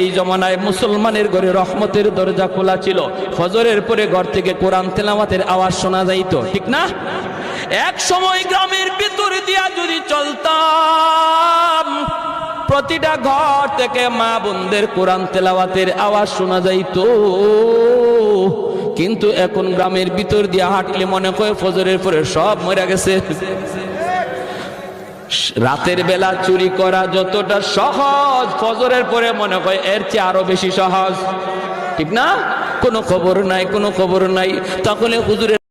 এই জমানায় মুসলমানের ঘরে রহমতের দরজা খোলা ছিল, ফজরের পরে ঘর থেকে কোরআন তেলাওয়াতের আওয়াজ শোনা যাইত। ঠিক না? এক সময় গ্রামের ভিতর দিয়া যদি চলতাম, প্রতিটা ঘর থেকে মা বোনদের কোরআন তেলাওয়াতের আওয়াজ শোনা যাইত। কিন্তু এখন গ্রামের ভিতর দিয়া হাঁটলে মনে করে ফজরের পরে সব মরে গেছে। রাতের বেলা চুরি করা যতটা সহজ, ফজরের পরে মনে হয় এর চেয়ে আরও বেশি সহজ। ঠিক না? কোনো খবর নাই, কোনো খবর নাই। তখন হুজুরের